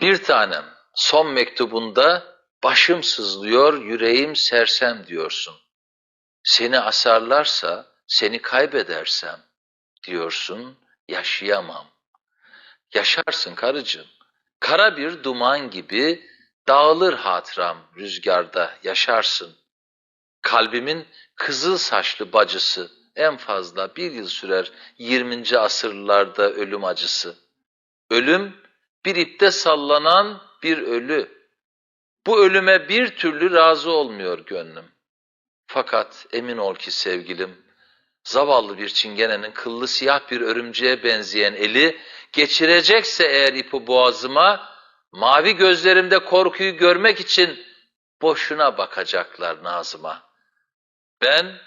Bir tanem, son mektubunda başım sızlıyor, yüreğim sersem diyorsun. Seni asarlarsa, seni kaybedersem diyorsun, yaşayamam. Yaşarsın karıcığım. Kara bir duman gibi dağılır hatıram rüzgarda yaşarsın. Kalbimin kızıl saçlı bacısı en fazla bir yıl sürer 20. asırlarda ölüm acısı. Ölüm bir ipte sallanan bir ölü. Bu ölüme bir türlü razı olmuyor gönlüm. Fakat emin ol ki sevgilim, zavallı bir çingenenin kıllı siyah bir örümceğe benzeyen eli geçirecekse eğer ipi boğazıma, mavi gözlerimde korkuyu görmek için boşuna bakacaklar Nazım'a. Ben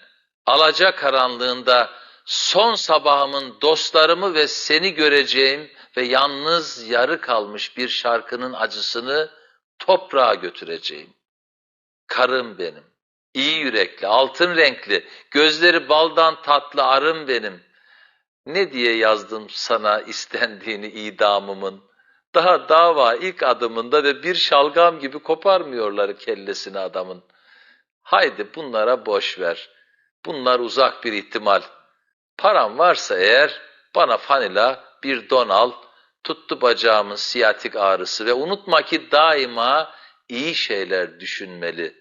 alaca karanlığında son sabahımın dostlarımı ve seni göreceğim ve yalnız yarı kalmış bir şarkının acısını toprağa götüreceğim. Karım benim, iyi yürekli, altın renkli, gözleri baldan tatlı arım benim. Ne diye yazdım sana istendiğini idamımın. Daha dava ilk adımında ve bir şalgam gibi koparmıyorlar kellesini adamın. Haydi bunlara boş ver. Bunlar uzak bir ihtimal. Param varsa eğer bana fanila bir don al. Tuttu bacağımın siyatik ağrısı ve unutma ki daima iyi şeyler düşünmeli